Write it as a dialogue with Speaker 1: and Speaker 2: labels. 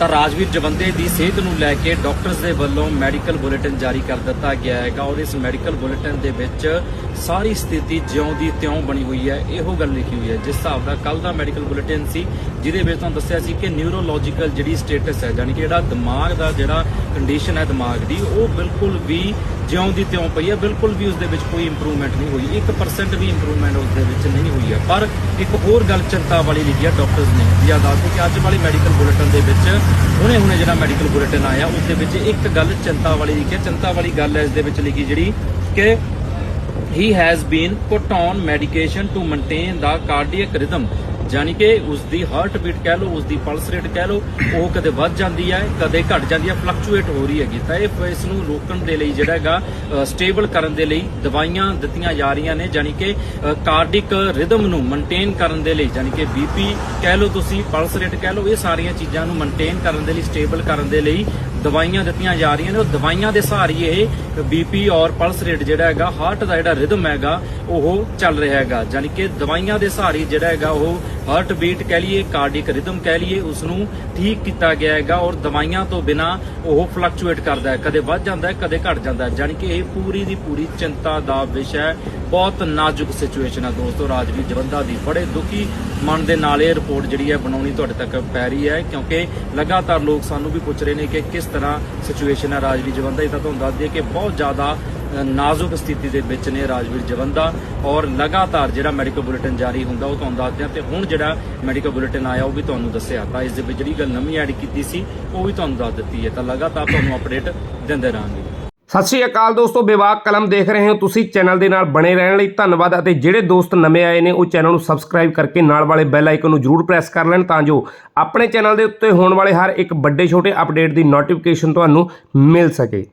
Speaker 1: ਤਾਂ ਰਾਜਵੀਰ ਜਵੰਦੇ ਦੀ ਸਿਹਤ ਨੂੰ ਲੈ ਕੇ ਡਾਕਟਰਸ ਦੇ ਵੱਲੋਂ ਮੈਡੀਕਲ ਬੁਲੇਟਿਨ ਜਾਰੀ ਕਰ ਦਿੱਤਾ ਗਿਆ ਹੈਗਾ। ਔਰ ਇਸ ਮੈਡੀਕਲ ਬੁਲੇਟਿਨ ਦੇ ਵਿੱਚ ਸਾਰੀ ਸਥਿਤੀ ਜਿਉਂ ਦੀ ਤਿਉਂ ਬਣੀ ਹੋਈ ਹੈ। ਇਹੋ ਗੱਲ ਲਿਖੀ ਹੋਈ ਹੈ। ਜਿਸ ਹਿਸਾਬ ਦਾ ਕੱਲ ਦਾ ਮੈਡੀਕਲ ਬੁਲੇਟਿਨ ਸੀ ਜਿਹਦੇ ਵਿੱਚ ਤੁਹਾਨੂੰ ਦੱਸਿਆ ਸੀ ਕਿ ਨਿਊਰੋਲੋਜੀਕਲ ਜਿਹੜੀ ਸਟੇਟਸ ਹੈ ਯਾਨੀ ਕਿ ਜਿਹੜਾ ਦਿਮਾਗ ਦਾ ਜਿਹੜਾ ਕੰਡੀਸ਼ਨ ਹੈ ਦਿਮਾਗ ਦੀ, ਉਹ ਬਿਲਕੁਲ ਵੀ ਜਿਉਂ ਦੀ ਤਿਉਂ ਪਈ ਹੈ, ਬਿਲਕੁਲ ਵੀ ਉਸ ਦੇ ਵਿੱਚ ਕੋਈ ਇੰਪਰੂਵਮੈਂਟ ਨਹੀਂ ਹੋਈ। 1% ਵੀ ਇੰਪਰੂਵਮੈਂਟ ਉਸ ਦੇ ਵਿੱਚ ਨਹੀਂ ਹੋਈ ਹੈ। ਪਰ ਇੱਕ ਹੋਰ ਗੱਲ ਚਿੰਤਾ ਵਾਲੀ ਲਿਖੀ ਹੈ ਡਾਕਟਰਸ ਨੇ ਜਾਂ ਦੱਸੋ ਕਿ ਅੱਜ ਵਾਲੀ ਮੈਡੀਕਲ ਬੁਲੇਟਿਨ ਦੇ ਵਿੱਚ ਹੁਣੇ ਹੁਣੇ ਜਿਹੜਾ ਮੈਡੀਕਲ ਬੁਲੇਟਿਨ ਆਇਆ ਉਸ ਦੇ ਵਿੱਚ ਇੱਕ ਗੱਲ ਚਿੰਤਾ ਵਾਲੀ ਲਿਖੀ ਹੈ। ਚਿੰਤਾ ਵਾਲੀ ਗੱਲ ਹੈ ਇਸ ਦੇ ਵਿੱਚ ਲਿਖੀ ਜਿਹੜੀ ਕਿ he has been put on medication to maintain the cardiac rhythm ਜਾਨੀ ਕਿ ਉਸ ਦੀ ਹਾਰਟ ਬੀਟ ਕਹਿ ਲਓ ਉਸ ਦੀ ਪਲਸ ਰੇਟ ਕਹਿ ਲਓ, ਉਹ ਕਦੇ ਵੱਧ ਜਾਂਦੀ ਹੈ, ਕਦੇ ਘਟ ਜਾਂਦੀ ਹੈ ਫਲਕਚੁਏਟ ਹੋ ਰਹੀ ਹੈਗੀ। ਤਾਂ ਇਹ ਇਸ ਨੂੰ ਰੋਕਣ ਦੇ ਲਈ ਜਿਹੜਾ ਹੈਗਾ ਸਟੇਬਲ ਕਰਨ ਦੇ ਲਈ ਦਵਾਈਆਂ ਦਿੱਤੀਆਂ ਜਾ ਰਹੀਆਂ ਨੇ ਜਾਨੀ ਕਿ ਕਾਰਡਿਕ ਰਿਦਮ ਨੂੰ ਮੇਨਟੇਨ ਕਰਨ ਦੇ ਲਈ ਜਾਨੀ ਕਿ ਬੀਪੀ ਕਹਿ ਲਓ ਤੁਸੀਂ ਪਲਸ ਰੇਟ ਕਹਿ ਲਓ, ਇਹ ਸਾਰੀਆਂ ਚੀਜ਼ਾਂ ਨੂੰ ਮੇਨਟੇਨ ਕਰਨ ਦੇ ਲਈ ਸਟੇਬਲ ਕਰਨ ਦੇ ਲਈ ਦਵਾਈਆਂ ਦਿੱਤੀਆਂ ਜਾ ਰਹੀਆਂ ਨੇ। ਉਹ ਦਵਾਈਆਂ ਦੇ ਸਹਾਰੇ ਇਹ ਬੀਪੀ ਔਰ ਪਲਸ ਰੇਟ ਜਿਹੜਾ ਹੈਗਾ ਹਾਰਟ ਦਾ ਜਿਹੜਾ ਰਿਦਮ ਹੈਗਾ ਉਹ ਚੱਲ ਰਿਹਾ ਹੈਗਾ। ਯਾਨੀ ਕਿ ਦਵਾਈਆਂ ਦੇ ਸਹਾਰੇ ਜਿਹੜਾ ਹੈਗਾ ਉਹ ਹਾਰਟ ਬੀਟ ਕਹਿ ਲਈਏ ਕਾਰਡਿਕ ਰਿਦਮ ਕਹਿ ਲਈਏ ਉਸ ਨੂੰ ਠੀਕ ਕੀਤਾ ਗਿਆ ਹੈਗਾ ਔਰ ਦਵਾਈਆਂ ਤੋਂ ਬਿਨਾ ਉਹ ਫਲਕਚੁਏਟ ਕਰਦਾ ਹੈ। ਕਦੇ ਵੱਧ ਜਾਂਦਾ ਹੈ, ਕਦੇ ਘਟ ਜਾਂਦਾ ਹੈ। ਯਾਨੀ ਕਿ ਇਹ ਪੂਰੀ ਦੀ ਪੂਰੀ ਚਿੰਤਾ ਦਾ ਵਿਸ਼ਾ ਹੈ। ਬਹੁਤ ਨਾਜ਼ੁਕ ਸਿਚੁਏਸ਼ਨ ਹੈ ਦੋਸਤੋ। ਰਾਜਵੀਰ ਜਵੰਦਾ ਦੀ ਬੜੇ ਦੁਖੀ ਮਨ ਦੇ ਨਾਲ ਇਹ ਰਿਪੋਰਟ ਜਿਹੜੀ ਹੈ ਬਣਾਉਣੀ ਤੁਹਾਡੇ ਤੱਕ ਪੈ ਰਹੀ ਹੈ, ਕਿਉਂਕਿ ਲਗਾਤਾਰ ਲੋਕ ਸਾਨੂੰ ਵੀ ਪੁੱਛ ਰਹੇ ਨੇ ਕਿ ਕਿਸ ਤਰ੍ਹਾਂ ਸਿਚੁਏਸ਼ਨ ਹੈ ਰਾਜਵੀਰ ਜਵੰਦਾ, ਇਹ ਤਾਂ ਤੁਹਾਨੂੰ ਦੱਸ ਦਈਏ ਕਿ ਬਹੁਤ ਜ਼ਿਆਦਾ ਨਾਜ਼ੁਕ ਸਥਿਤੀ ਦੇ ਵਿੱਚ ਨੇ ਰਾਜਵੀਰ ਜਵੰਦਾ ਔਰ ਲਗਾਤਾਰ ਜਿਹੜਾ ਮੈਡੀਕਲ ਬੁਲੇਟਿਨ ਜਾਰੀ ਹੁੰਦਾ, ਉਹ ਤੁਹਾਨੂੰ ਦੱਸਦੇ ਹਾਂ ਤੇ ਹੁਣ ਜਿਹੜਾ ਮੈਡੀਕਲ ਬੁਲੇਟਿਨ ਆਇਆ, ਉਹ ਵੀ ਤੁਹਾਨੂੰ ਦੱਸਿਆ। ਤਾਂ ਇਸ ਦੇ ਵਿੱਚ ਜਿਹੜੀ ਗੱਲ ਨਵੀਂ ਐਡ ਕੀਤੀ ਸੀ, ਉਹ ਵੀ ਤੁਹਾਨੂੰ ਦੱਸ ਦਿੱਤੀ ਹੈ। ਤਾਂ ਲਗਾਤਾਰ ਤੁਹਾਨੂੰ ਅਪਡੇਟ ਦਿੰਦੇ ਰਹਾਂਗੇ।
Speaker 2: ਸਤਿ ਸ਼੍ਰੀ ਅਕਾਲ ਦੋਸਤੋ ਵਿਵਾਕ ਕਲਮ ਦੇਖ ਰਹੇ ਹੋ ਤੁਸੀਂ। ਚੈਨਲ ਦੇ ਨਾਲ ਬਣੇ ਰਹਿਣ ਲਈ ਧੰਨਵਾਦ ਅਤੇ ਜਿਹੜੇ ਦੋਸਤ ਨਵੇਂ ਆਏ ਨੇ, ਉਹ ਚੈਨਲ ਨੂੰ ਸਬਸਕ੍ਰਾਈਬ ਕਰਕੇ ਨਾਲ ਵਾਲੇ ਬੈਲ ਆਈਕਨ ਨੂੰ ਜਰੂਰ ਪ੍ਰੈਸ ਕਰ ਲੈਣ ਤਾਂ ਜੋ ਆਪਣੇ ਚੈਨਲ ਦੇ ਉੱਤੇ ਹੋਣ ਵਾਲੇ ਹਰ ਇੱਕ ਵੱਡੇ ਛੋਟੇ ਅਪਡੇਟ ਦੀ ਨੋਟੀਫਿਕੇਸ਼ਨ ਤੁਹਾਨੂੰ ਮਿਲ ਸਕੇ।